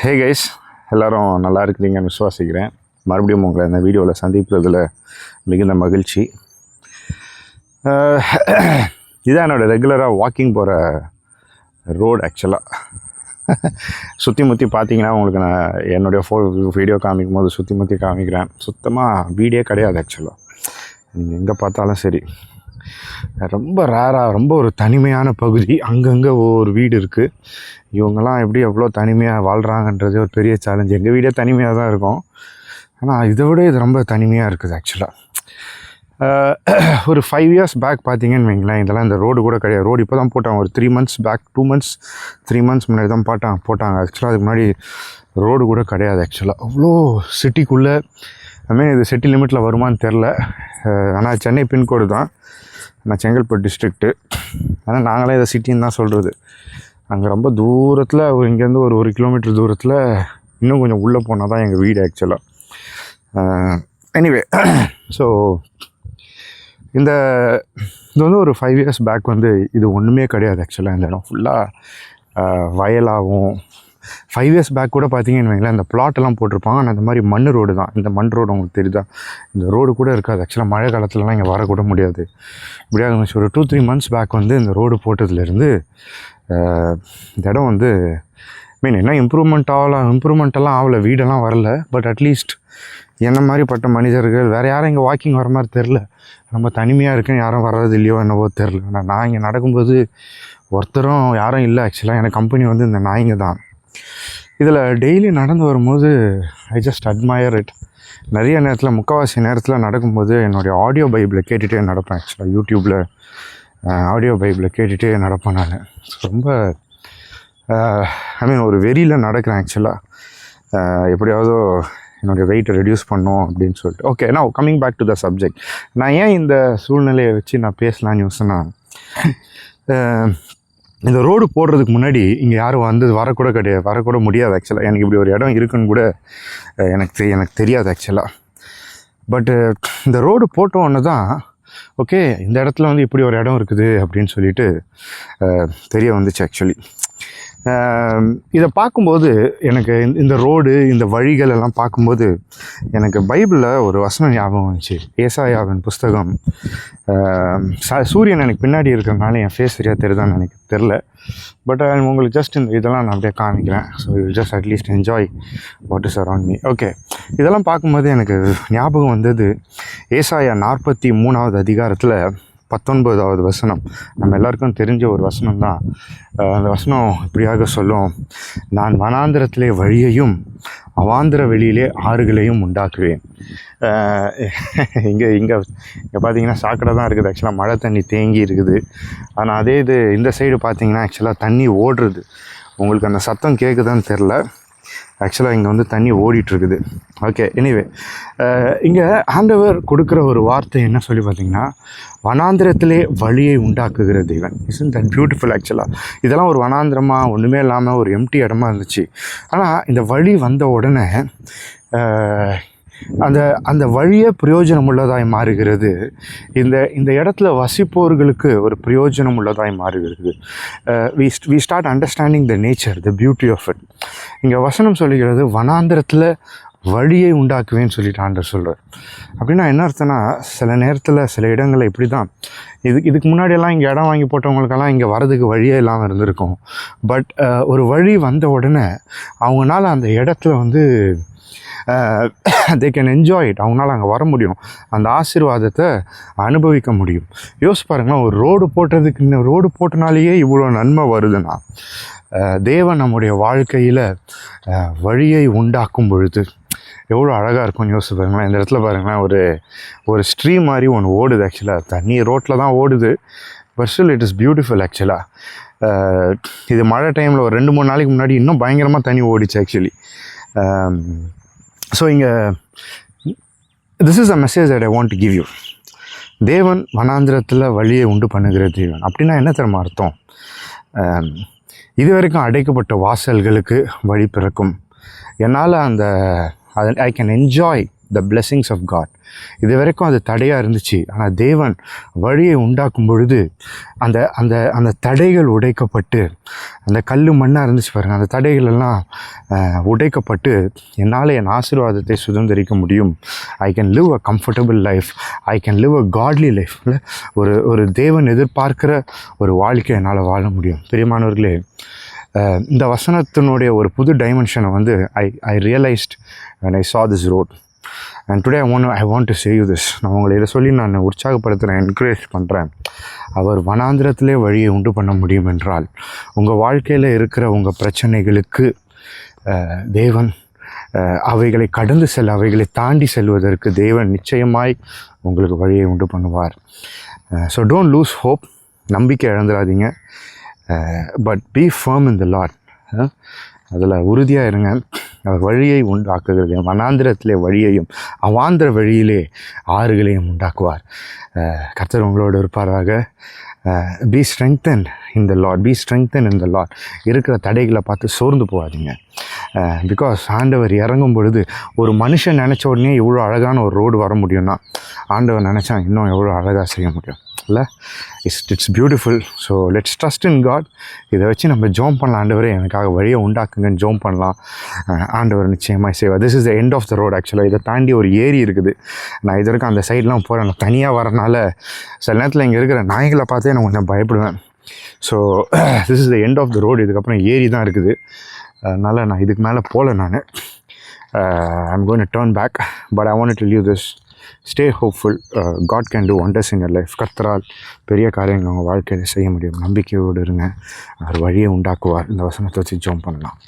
Hey guys எல்லோரும் நல்லா இருக்கிறீங்கன்னு விசுவாசிக்கிறேன். மறுபடியும் உங்களை இந்த வீடியோவில் சந்திப்பதில் மிகுந்த மகிழ்ச்சி. இதான் என்னோடய ரெகுலராக வாக்கிங் போகிற ரோடு ஆக்சுவலாக சுற்றி முற்றி பார்த்தீங்கன்னா உங்களுக்கு நான் என்னுடைய ஃபோ வீடியோ காமிக்கும் போது சுற்றி முற்றி காமிக்கிறேன். சுத்தமாக வீடே கிடையாது ஆக்சுவலாக நீங்கள் எங்கே பார்த்தாலும் சரி. ரொம்ப ரேராக ரொம்ப ஒரு தனிமையான பகுதி. அங்கங்கே ஒரு வீடு இருக்குது இவங்கெல்லாம் எப்படி எவ்வளோ தனிமையாக வாழ்கிறாங்கன்றது ஒரு பெரிய சேலஞ்ச் எங்கள் வீடே தனிமையாக தான் இருக்கும். ஆனால் இதை விட இது ரொம்ப தனிமையாக இருக்குது ஆக்சுவலாக ஒரு ஃபைவ் இயர்ஸ் பேக் பார்த்தீங்கன்னு வைங்களேன் இதெல்லாம் இந்த ரோடு கூட கிடையாது. ரோடு இப்போ தான் போட்டாங்க. ஒரு three months back two months three months முன்னாடி தான் போட்டாங்க போட்டாங்க. ஆக்சுவலாக அதுக்கு முன்னாடி ரோடு கூட கிடையாது ஆக்சுவலாக அவ்வளோ சிட்டிக்குள்ளே ஐ இது சிட்டி லிமிட்டில் வருமான்னு தெரில ஆனால் சென்னை பின்கோடு தான். நான் செங்கல்பட்டு டிஸ்ட்ரிக்ட்டு ஆனால் நாங்களே இதை சிட்டின்னு தான் சொல்கிறது அங்கே ரொம்ப தூரத்தில் இங்கேருந்து ஒரு ஒரு கிலோமீட்டர் தூரத்தில் இன்னும் கொஞ்சம் உள்ளே போனால் தான் எங்கள் வீடு ஆக்சுவலாக எனிவே ஸோ இந்த இது வந்து ஒரு ஃபைவ் இயர்ஸ் பேக் வந்து இது ஒன்றுமே கிடையாது ஆக்சுவலாக இந்த இடம் ஃபுல்லாக வயலாகவும் ஃபைவ் இயர்ஸ் பேக் கூட பார்த்தீங்கன்னு வைங்களேன் இந்த plot போட்டிருப்பாங்க. ஆனால் அந்த மாதிரி மண் ரோடு தான். இந்த மண் ரோடு உங்களுக்கு தெரியுதா? இந்த ரோடு கூட இருக்காது. ஆக்சுவலாக மழை காலத்துலலாம் இங்கே வரக்கூட முடியாது. இப்படியாக இருந்துச்சு ஒரு டூ த்ரீ மந்த்ஸ் பேக் வந்து இந்த ரோடு போட்டதுலேருந்து இந்த இடம் வந்து மீன் என்ன இம்ப்ரூவ்மெண்ட் ஆகலாம் இம்ப்ரூவ்மெண்ட்டெல்லாம் ஆகலை. வீடெல்லாம் வரல. பட் அட்லீஸ்ட் என்ன மாதிரி பட்ட மனிதர்கள் வேறு யாரும் இங்கே வாக்கிங் வர மாதிரி தெரில ரொம்ப தனிமையாக இருக்குன்னு யாரும் வர்றது இல்லையோ என்னவோ தெரில ஆனால் நான் இங்கே நடக்கும்போது ஒருத்தரும் யாரும் இல்லை. ஆக்சுவலாக எனக்கு கம்பெனி வந்து இந்த நாய்ங்க தான். இதில் டெய்லி நடந்து வரும்போது ஐ ஜஸ்ட் அட்மயர் இட் நிறைய நேரத்தில் முக்கால்வாசி நேரத்தில் நடக்கும்போது என்னுடைய ஆடியோ பைபிளை கேட்டுகிட்டே நடப்பேன். ஆக்சுவலாக யூடியூப்பில் ஆடியோ பைபிளை கேட்டுகிட்டே நடப்பேன் நான். ரொம்ப ஐ மீன் ஒரு வெறியில் நடக்கிறேன் ஆக்சுவலாக எப்படியாவது என்னுடைய வெயிட்டை ரெடியூஸ் பண்ணோம் அப்படின்னு சொல்லிட்டு. ஓகே நான் coming back to the subject நான் ஏன் இந்த சூழ்நிலையை வச்சு நான் பேசலான்னு யோசனா இந்த ரோடு போடுறதுக்கு முன்னாடி இங்கே யாரும் வந்து வரக்கூட கிடையாது. வரக்கூட முடியாது ஆக்சுவலாக எனக்கு இப்படி ஒரு இடம் இருக்குன்னு கூட எனக்கு தெரிய எனக்கு தெரியாது ஆக்சுவலாக பட்டு இந்த ரோடு போட்ட தான் ஓகே இந்த இடத்துல வந்து இப்படி ஒரு இடம் இருக்குது அப்படின்னு சொல்லிட்டு தெரிய வந்துச்சு ஆக்சுவலி இதை பார்க்கும்போது எனக்கு இந்த- இந்த ரோடு இந்த வழிகள் எல்லாம் பார்க்கும்போது எனக்கு பைபிளில் ஒரு வசனம் ஞாபகம் வந்துச்சு. ஏசாயாவின் புஸ்தகம். ச- சூரியன் எனக்கு பின்னாடி இருக்கிறதுனால என் ஃபேஸ் சரியாக தெரியுதான்னு எனக்கு தெரில பட் உங்களுக்கு ஜஸ்ட் இந்த இதெல்லாம் நான் அப்படியே காமிக்கிறேன். So you just at least enjoy what is around me okay இதெல்லாம் பார்க்கும்போது எனக்கு ஞாபகம் வந்தது. ஏசாயா நாற்பத்தி மூணாவது அதிகாரத்தில் பத்தொன்பதாவது வசனம். நம்ம எல்லாருக்கும் தெரிஞ்ச ஒரு வசனம் தான் அந்த வசனம் இப்படியாக சொல்லும். நான் வனாந்திரத்திலே வழியையும் அவாந்திர வெளியிலே ஆறுகளையும் உண்டாக்குவேன். இங்கே இங்கே இங்கே பார்த்தீங்கன்னா சாக்கடை தான் இருக்குது. ஆக்சுவலாக மழை தண்ணி தேங்கி இருக்குது. ஆனால் அதே இது இந்த சைடு பார்த்தீங்கன்னா ஆக்சுவலாக தண்ணி ஓடுறது. உங்களுக்கு அந்த சத்தம் கேட்குதான்னு தெரில ஆக்சுவலாக இங்கே வந்து தண்ணி ஓடிட்டுருக்குது. ஓகே எனிவே இங்கே ஆண்டவர் கொடுக்குற ஒரு வார்த்தை என்ன சொல்லி பார்த்தீங்கன்னா வனாந்திரத்திலே வழியை உண்டாக்குகிற தெய்வன் இஸ் இன் தட் பியூட்டிஃபுல் ஆக்சுவலாக இதெல்லாம் ஒரு வனாந்திரமாக ஒன்றுமே இல்லாமல் ஒரு எம்டி இடமா இருந்துச்சு. ஆனால் இந்த வழி வந்த உடனே அந்த அந்த வழியே பிரயோஜனம் உள்ளதாய் மாறுகிறது. இந்த இந்த இடத்துல வசிப்போர்களுக்கு ஒரு பிரயோஜனம் உள்ளதாய் மாறுகிறது we we start understanding the nature the beauty of it இங்கே வசனம் சொல்லுகிறது வனாந்திரத்தில் வழியை உண்டாக்குவேன்னு சொல்லிட்டு ஆண்டர் சொல்கிறார் அப்படின்னா என்ன அர்த்தம்னா சில நேரத்தில் சில இடங்களில் இப்படி தான் இது இதுக்கு முன்னாடியெல்லாம் இங்கே இடம் வாங்கி போட்டவங்களுக்கெல்லாம் இங்கே வரதுக்கு வழியே இல்லாமல் இருந்திருக்கும். பட் ஒரு வழி வந்த உடனே அவங்களால அந்த இடத்துல வந்து தே கேன் என்ஜாய் இட் அவங்களால அங்கே வர முடியும். அந்த ஆசீர்வாதத்தை அனுபவிக்க முடியும். யோசி பாருங்களேன் ஒரு ரோடு போட்டதுக்கு இந்த ரோடு போட்டனாலேயே இவ்வளோ நன்மை வருதுன்னா தேவன் நம்முடைய வாழ்க்கையில் வழியை உண்டாக்கும் பொழுது எவ்வளோ அழகாக இருக்கும்னு யோசிச்சு பாருங்களேன். இந்த இடத்துல பாருங்களேன் ஒரு ஒரு ஸ்ட்ரீம் மாதிரி ஒன்று ஓடுது ஆக்சுவலாக தண்ணி ரோட்டில் தான் ஓடுது. But still it is beautiful ஆக்சுவலாக இது மழை டைமில் ஒரு ரெண்டு மூணு நாளைக்கு முன்னாடி இன்னும் பயங்கரமாக தண்ணி ஓடிச்சு ஆக்சுவலி ஸோ இங்கே this is a message I want to give you தேவன் வனாந்திரத்தில் வழியை உண்டு பண்ணுகிற தேவன். அப்படின்னா என்ன தெரியுமா அர்த்தம்? இதுவரைக்கும் அடைக்கப்பட்ட வாசல்களுக்கு வழி பிறக்கும். என்னால் அந்த I can enjoy the blessings of God இது வரைக்கும் அது தடையாக இருந்துச்சு. ஆனால் தேவன் வழியை உண்டாக்கும் பொழுது அந்த அந்த அந்த தடைகள் உடைக்கப்பட்டு அந்த கல் மண்ணாக இருந்துச்சு பாருங்கள் அந்த தடைகள் எல்லாம் உடைக்கப்பட்டு என்னால் என் ஆசீர்வாதத்தை சுதந்திரிக்க முடியும். I can live a comfortable life I can live a godly லைஃப்பில் ஒரு ஒரு தேவன் எதிர்பார்க்கிற ஒரு வாழ்க்கை என்னால் வாழ முடியும். பிரியமானவர்களே இந்த வசனத்தினுடைய ஒரு புது டைமென்ஷனை வந்து ஐ ஐ realized and I saw this road and today I want I want to say this நான் உங்களை இதை சொல்லி நான் உற்சாகப்படுத்துகிறேன் என்கரேஜ் பண்ணுறேன் அவர் வனாந்திரத்திலே வழியை உண்டு பண்ண முடியும் என்றால் உங்கள் வாழ்க்கையில் இருக்கிற உங்கள் பிரச்சனைகளுக்கு தேவன் அவைகளை கடந்து செல்ல அவைகளை தாண்டி செல்வதற்கு தேவன் நிச்சயமாய் உங்களுக்கு வழியை உண்டு பண்ணுவார். ஸோ டோன்ட் லூஸ் ஹோப் நம்பிக்கை இழந்துடாதீங்க. But be firm in the Lord அதில் உறுதியாக இருங்க. அவர் வழியை உண்டாக்குகிறது வனாந்திரத்திலே வழியையும் அவாந்திர வழியிலே ஆறுகளையும் உண்டாக்குவார். கர்த்தர் உங்களோடு இருப்பாராக. Be strengthen in the Lord be strengthen in the Lord இருக்கிற தடைகளை பார்த்து சோர்ந்து போகாதீங்க. பிகாஸ் ஆண்டவர் இறங்கும் பொழுது ஒரு மனுஷன் நினச்ச உடனே இவ்வளோ அழகான ஒரு ரோடு வர முடியும்னா ஆண்டவர் நினச்சா இன்னும் எவ்வளோ அழகாக செய்ய முடியும். இல்லை? It's it's beautiful so let's trust in God இதை வச்சு நம்ம ஜோம் பண்ணலாம். ஆண்டவரே எனக்காக வழியை உண்டாக்குங்கன்னு ஜோம் பண்ணலாம். ஆண்டவர் நிச்சயமாக செய்வார் this is the end of the road ஆக்சுவலாக இதை தாண்டி ஒரு ஏரி இருக்குது. நான் இது வரைக்கும் அந்த சைட்லாம் போகிறேன் நான் தனியாக வரனால சில நேரத்தில் இங்கே இருக்கிற நாய்களை பார்த்தே நான் கொஞ்சம் பயப்படுவேன். So this is the end of the road இதுக்கப்புறம் ஏரி தான் இருக்குது. அதனால் நான் இதுக்கு மேலே போகல நான். I'm going turn back but I want to leave this stay hopeful God can do wonders in life கர்த்தரால் பெரிய காரியங்கள் உங்கள் வாழ்க்கையில் செய்ய முடியும். நம்பிக்கையோடு இருங்க. அவர் வழியை உண்டாக்குவார். இந்த வசனத்தை வச்சு ஜோம் பண்ணலாம்.